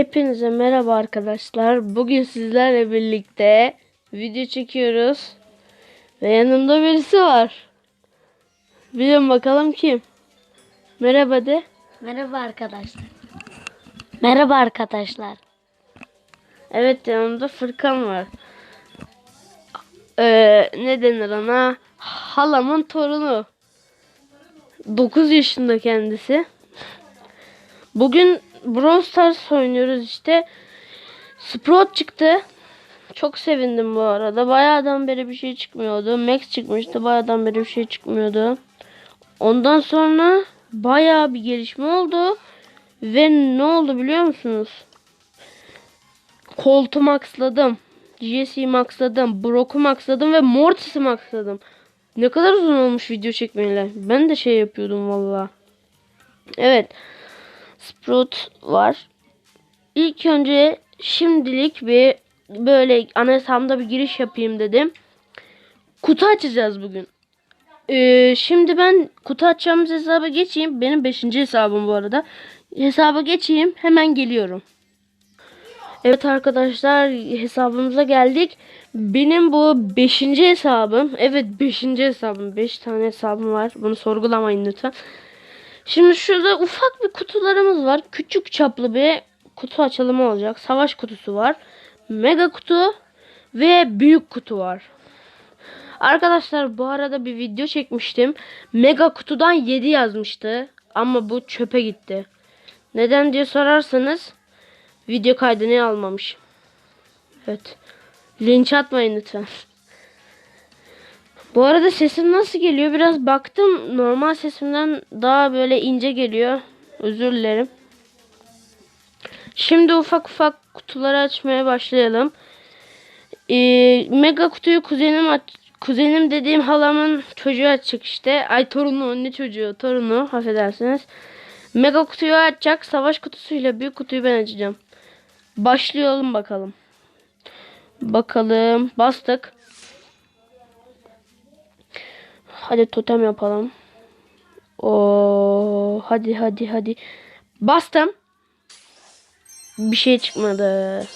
Hepinize merhaba arkadaşlar. Bugün sizlerle birlikte video çekiyoruz. Ve yanımda birisi var. Bilin bakalım kim? Merhaba de. Merhaba arkadaşlar. Merhaba arkadaşlar. Evet yanımda Fırkan var. Ee, ne denir ona? Halamın torunu. 9 yaşında kendisi. Bugün Brawl Stars oynuyoruz işte. Sprout çıktı. Çok sevindim bu arada. Bayağıdan beri bir şey çıkmıyordu. Max çıkmıştı. Bayağıdan beri bir şey çıkmıyordu. Ondan sonra bayağı bir gelişme oldu. Ve ne oldu biliyor musunuz? Colt'u maxladım. Jesse'yi maxladım. Brock'u maxladım ve Mortis'i maxladım. Ne kadar uzun olmuş video çekmeyle. Ben de şey yapıyordum valla. Evet. Sprout var. İlk önce şimdilik bir böyle ana hesabımda bir giriş yapayım dedim. Kutu açacağız bugün. Ee, şimdi ben kutu açacağımız hesaba geçeyim. Benim 5. hesabım bu arada. Hesaba geçeyim. Hemen geliyorum. Evet arkadaşlar hesabımıza geldik. Benim bu 5. hesabım. Evet 5. hesabım. 5 tane hesabım var. Bunu sorgulamayın lütfen. Şimdi şurada ufak bir kutularımız var. Küçük çaplı bir kutu açılımı olacak. Savaş kutusu var. Mega kutu ve büyük kutu var. Arkadaşlar bu arada bir video çekmiştim. Mega kutudan 7 yazmıştı. Ama bu çöpe gitti. Neden diye sorarsanız video kaydını almamış. Evet. Linç atmayın lütfen. Bu arada sesim nasıl geliyor? Biraz baktım. Normal sesimden daha böyle ince geliyor. Özür dilerim. Şimdi ufak ufak kutuları açmaya başlayalım. Ee, mega kutuyu kuzenim aç kuzenim dediğim halamın çocuğu açacak işte. Ay torunu ne çocuğu torunu affedersiniz. Mega kutuyu açacak. Savaş kutusuyla büyük kutuyu ben açacağım. Başlayalım bakalım. Bakalım. Bastık. Hadi totem yapalım. Oo, hadi hadi hadi. Bastım. Bir şey çıkmadı.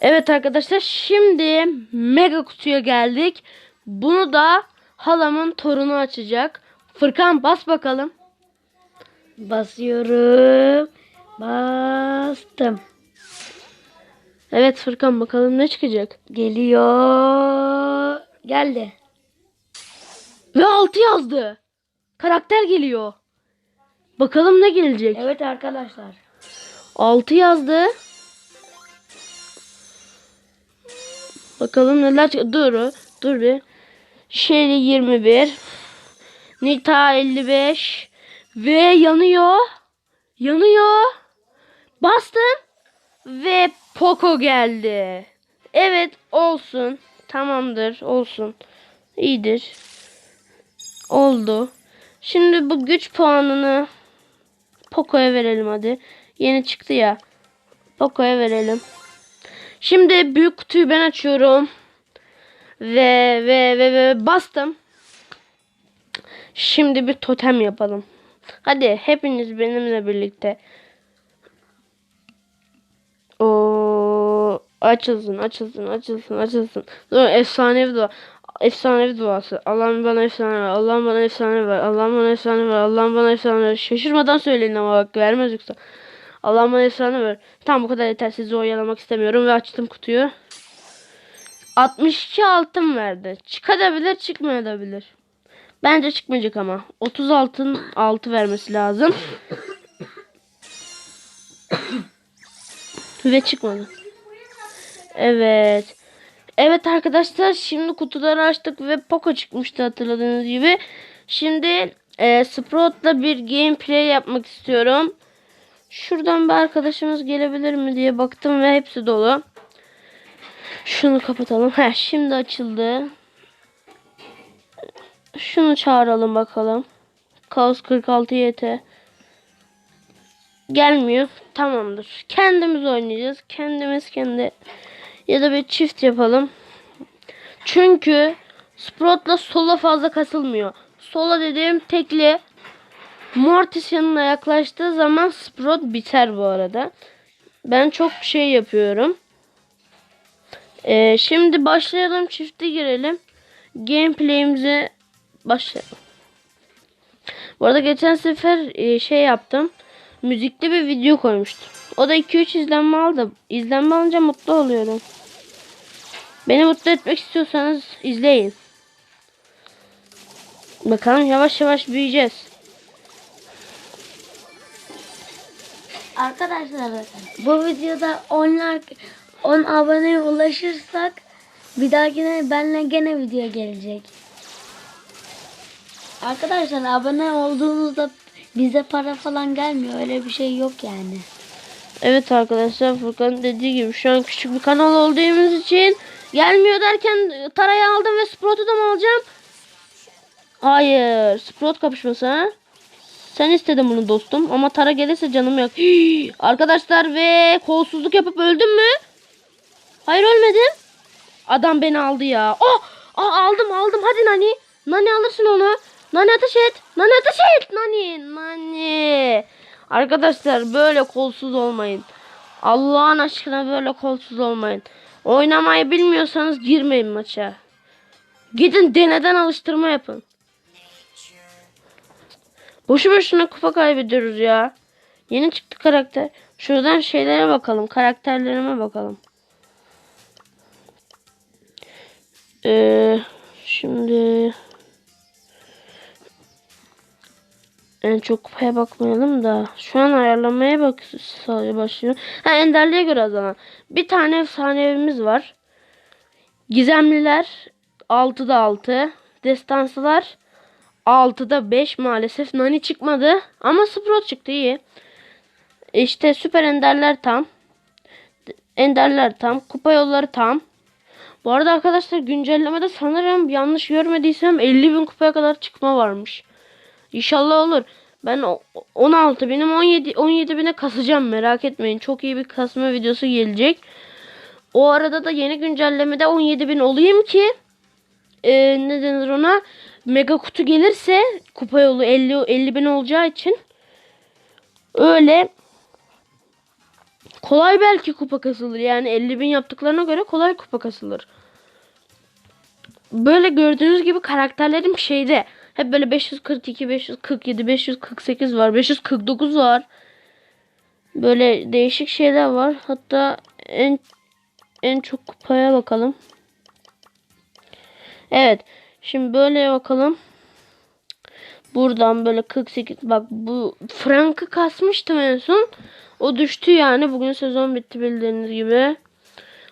Evet arkadaşlar şimdi mega kutuya geldik. Bunu da halamın torunu açacak. Fırkan bas bakalım. Basıyorum. Bastım. Evet Fırkan bakalım ne çıkacak. Geliyor. Geldi. Ve 6 yazdı. Karakter geliyor. Bakalım ne gelecek. Evet arkadaşlar. 6 yazdı. Bakalım neler Dur. Dur bir. Shelly 21. Nita 55. Ve yanıyor. Yanıyor. Bastım. Ve Poco geldi. Evet olsun. Tamamdır olsun. İyidir. Oldu. Şimdi bu güç puanını Poco'ya verelim hadi. Yeni çıktı ya. Poco'ya verelim. Şimdi büyük kutuyu ben açıyorum. Ve ve ve ve bastım. Şimdi bir totem yapalım. Hadi hepiniz benimle birlikte. O açılsın, açılsın, açılsın, açılsın. Dur efsanevi dua. Efsanevi duası. Allah'ım bana efsane ver. Allah'ım bana efsane ver. Allah'ım bana efsane ver. Allah'ım bana efsane ver. Şaşırmadan söyleyin ama bak vermez yoksa. Allah'ım bana efsane ver. Tamam bu kadar yeter. Sizi oyalamak istemiyorum ve açtım kutuyu. 62 altın verdi. Çıkabilir çıkmayabilir. Bence çıkmayacak ama. 30 altın altı vermesi lazım. Ve çıkmadı. Evet. Evet arkadaşlar şimdi kutuları açtık ve Poco çıkmıştı hatırladığınız gibi. Şimdi e, Sprout'la bir gameplay yapmak istiyorum. Şuradan bir arkadaşımız gelebilir mi diye baktım ve hepsi dolu. Şunu kapatalım. Heh, şimdi açıldı. Şunu çağıralım bakalım. Kaos 46 YT. Gelmiyor. Tamamdır. Kendimiz oynayacağız. Kendimiz kendi ya da bir çift yapalım. Çünkü Sprout'la sola fazla kasılmıyor. Sola dediğim tekli Mortis yanına yaklaştığı zaman Sprout biter bu arada. Ben çok şey yapıyorum. Ee, şimdi başlayalım çifte girelim. Gameplay'imize başlayalım. Bu arada geçen sefer e, şey yaptım. Müzikli bir video koymuştum. O da 2-3 izlenme aldı. İzlenme alınca mutlu oluyorum. Beni mutlu etmek istiyorsanız izleyin. Bakalım yavaş yavaş büyüyeceğiz. Arkadaşlar bu videoda 10 like 10 aboneye ulaşırsak bir dahakine benle gene video gelecek. Arkadaşlar abone olduğunuzda bize para falan gelmiyor. Öyle bir şey yok yani. Evet arkadaşlar Furkan'ın dediği gibi şu an küçük bir kanal olduğumuz için gelmiyor derken Tara'yı aldım ve Sprout'u da mı alacağım? Hayır. Sprout kapışması ha? Sen istedin bunu dostum ama Tara gelirse canım yok. Hii! arkadaşlar ve kolsuzluk yapıp öldüm mü? Hayır ölmedim. Adam beni aldı ya. Oh! Aa, aldım aldım hadi Nani. Nani alırsın onu. Nani ateş et. Nani ateş et. Nani. Nani. Arkadaşlar böyle kolsuz olmayın. Allah'ın aşkına böyle kolsuz olmayın. Oynamayı bilmiyorsanız girmeyin maça. Gidin deneden alıştırma yapın. Boşu boşuna kupa kaybediyoruz ya. Yeni çıktı karakter. Şuradan şeylere bakalım. Karakterlerime bakalım. Ee, şimdi en çok kupaya bakmayalım da şu an ayarlamaya bak başlıyor. Ha enderliğe göre o. Bir tane efsanevimiz var. Gizemliler 6'da 6. Destansılar 6'da 5 maalesef. Nani çıkmadı ama Sprout çıktı iyi. İşte süper enderler tam. Enderler tam. Kupa yolları tam. Bu arada arkadaşlar güncellemede sanırım yanlış görmediysem 50 bin kupaya kadar çıkma varmış. İnşallah olur. Ben o- 16 binim 17 17 bine kasacağım merak etmeyin. Çok iyi bir kasma videosu gelecek. O arada da yeni güncellemede 17 bin olayım ki e, ne denir ona mega kutu gelirse kupa yolu 50 50 bin olacağı için öyle kolay belki kupa kasılır. Yani 50 bin yaptıklarına göre kolay kupa kasılır. Böyle gördüğünüz gibi karakterlerim şeyde. Hep böyle 542, 547, 548 var. 549 var. Böyle değişik şeyler var. Hatta en en çok kupaya bakalım. Evet. Şimdi böyle bakalım. Buradan böyle 48 bak bu Frank'ı kasmıştım en son. O düştü yani. Bugün sezon bitti bildiğiniz gibi.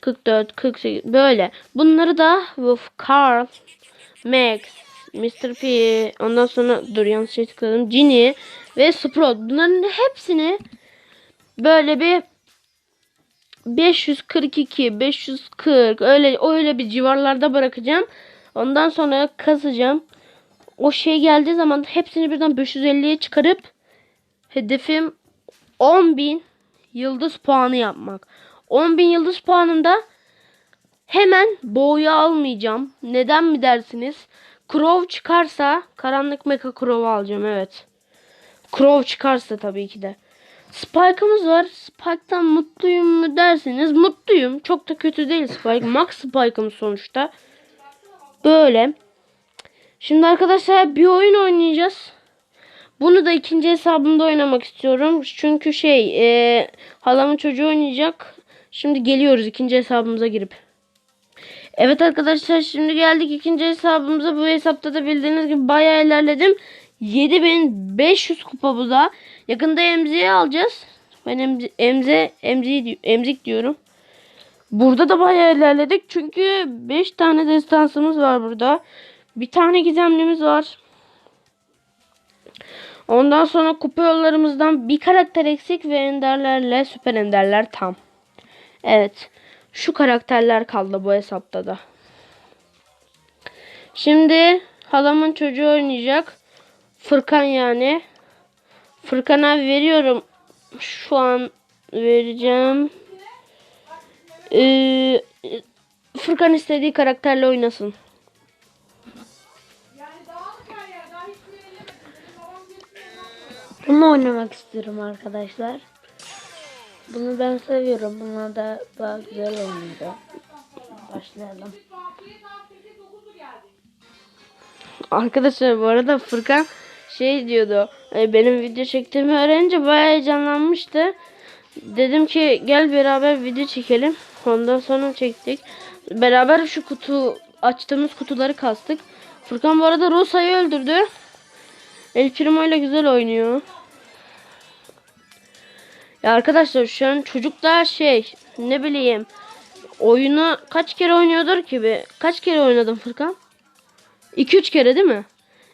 44, 48 böyle. Bunları da Wolf, Carl, Max, Mr. P, ondan sonra dur yanlış şey tıkladım. Ginny ve Sprout. Bunların hepsini böyle bir 542, 540 öyle öyle bir civarlarda bırakacağım. Ondan sonra kasacağım. O şey geldiği zaman hepsini birden 550'ye çıkarıp hedefim 10.000 yıldız puanı yapmak. 10.000 yıldız puanında hemen boğuyu almayacağım. Neden mi dersiniz? Crow çıkarsa karanlık mecha Crow alacağım evet. Crow çıkarsa tabii ki de. Spike'ımız var. Spike'tan mutluyum mu derseniz mutluyum. Çok da kötü değil Spike. Max Spike'ım sonuçta. Böyle. Şimdi arkadaşlar bir oyun oynayacağız. Bunu da ikinci hesabımda oynamak istiyorum. Çünkü şey e, halamın çocuğu oynayacak. Şimdi geliyoruz ikinci hesabımıza girip. Evet arkadaşlar şimdi geldik ikinci hesabımıza. Bu hesapta da bildiğiniz gibi bayağı ilerledim. 7500 kupa bu da. Yakında emziği alacağız. Ben emzi, emze, emzi, emzik diyorum. Burada da bayağı ilerledik. Çünkü 5 tane destansımız var burada. Bir tane gizemlimiz var. Ondan sonra kupa yollarımızdan bir karakter eksik ve enderlerle süper enderler tam. Evet. Şu karakterler kaldı bu hesapta da. Şimdi halamın çocuğu oynayacak. Fırkan yani. Fırkan'a veriyorum. Şu an vereceğim. Ee, Fırkan istediği karakterle oynasın. Bunu oynamak istiyorum arkadaşlar. Bunu ben seviyorum. Bunlar da daha güzel oynuyor. Başlayalım. Arkadaşlar bu arada Furkan şey diyordu. e, Benim video çektiğimi öğrenince bayağı heyecanlanmıştı. Dedim ki gel beraber video çekelim. Ondan sonra çektik. Beraber şu kutu açtığımız kutuları kastık. Furkan bu arada Rosa'yı öldürdü. El Primo ile güzel oynuyor. Ya arkadaşlar şu an çocuklar şey ne bileyim oyunu kaç kere oynuyordur ki be? Kaç kere oynadın Furkan? 2-3 kere değil mi?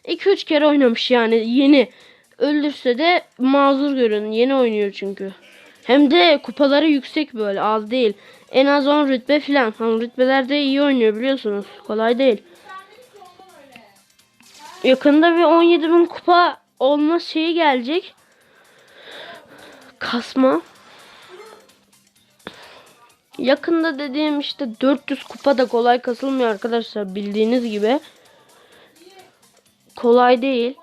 2-3 kere oynamış yani yeni. Öldürse de mazur görün. Yeni oynuyor çünkü. Hem de kupaları yüksek böyle az değil. En az 10 rütbe falan. Hani rütbelerde iyi oynuyor biliyorsunuz. Kolay değil. Yakında bir 17 bin kupa olma şeyi gelecek. Kasma. Yakında dediğim işte 400 kupa da kolay kasılmıyor arkadaşlar bildiğiniz gibi. Kolay değil.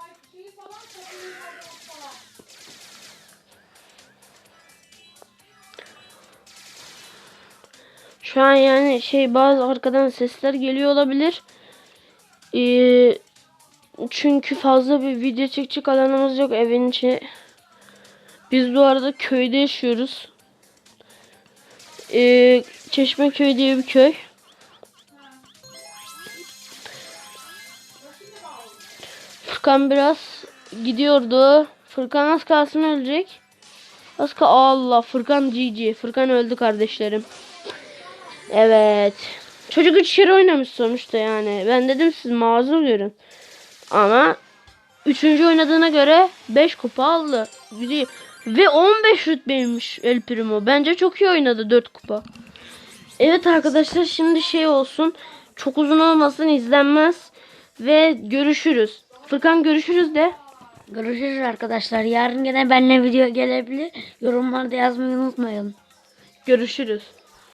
Şu an yani şey bazı arkadan sesler geliyor olabilir. Ee, çünkü fazla bir video çekecek alanımız yok evin içi. Biz bu arada köyde yaşıyoruz. Ee, Çeşmeköy diye bir köy. Furkan biraz gidiyordu. Furkan az kalsın ölecek. Az Allah Furkan GG. Furkan öldü kardeşlerim. Evet. Çocuk üç kere oynamış sonuçta yani. Ben dedim siz mazur görün. Ama üçüncü oynadığına göre 5 kupa aldı. Biri- Ve 15 rütbeymiş El Primo. Bence çok iyi oynadı 4 kupa. Evet arkadaşlar şimdi şey olsun. Çok uzun olmasın izlenmez. Ve görüşürüz. Furkan görüşürüz de. Görüşürüz arkadaşlar. Yarın gene benimle video gelebilir. Yorumlarda yazmayı unutmayın. Görüşürüz.